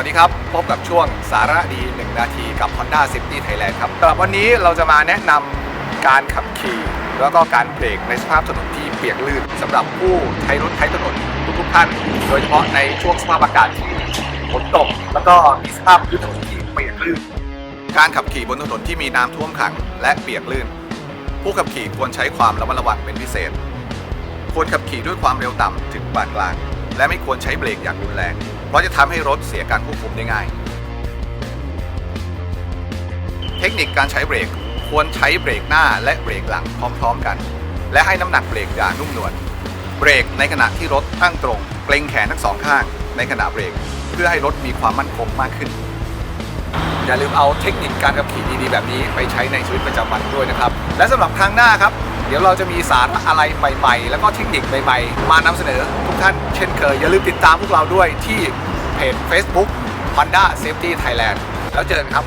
ัสดีครับ พบกับช่วงสาระดี 1 นาทีกับ Honda Safety Thailand ครับสำหรับวันนี้เราจะมาแนะนำการขับขี่ แล้วก็การเบรกในสภาพถนนที่เปียกลื่นสำหรับผู้ใช้รถใช้ถนนทุกๆท่าน โดยเฉพาะในช่วงสภาพอากาศที่ฝนตก แล้วก็มีสภาพพื้นถนนที่เปียกลื่น การขับขี่บนถนนที่มีน้ำท่วมขังและเปียกลื่น ผู้ขับขี่ควรใช้ความระมัดระวังเป็นพิเศษ ควรขับขี่ด้วยความเร็วต่ำถึงปานกลาง และไม่ควรใช้เบรกอย่างรุนแรง เพราะจะทำให้รถเสียการควบคุมได้ง่าย เทคนิคการใช้เบรกควรใช้เบรกหน้าและเบรกหลังพร้อม ๆ กัน และให้น้ำหนักเบรกอย่างนุ่มนวลเบรกในขณะที่รถตั้งตรง เกรงแขนทั้งสองข้าง ในขณะเบรก เพื่อให้รถมีความมั่นคงมากขึ้น อย่าลืมเอาเทคนิคการขับขี่ดีๆ แบบนี้ไปใช้ในชีวิตประจำวันด้วยนะครับ และสำหรับครั้งหน้าครับ เดี๋ยวเราจะมีสารอะไรใหม่ๆ แล้วก็เทคนิคใหม่ๆ มานำเสนอทุกท่านเช่นเคย อย่าลืมติดตามพวกเราด้วยที่เพจ Facebook Honda Safety Thailand แล้วเจอกันครับ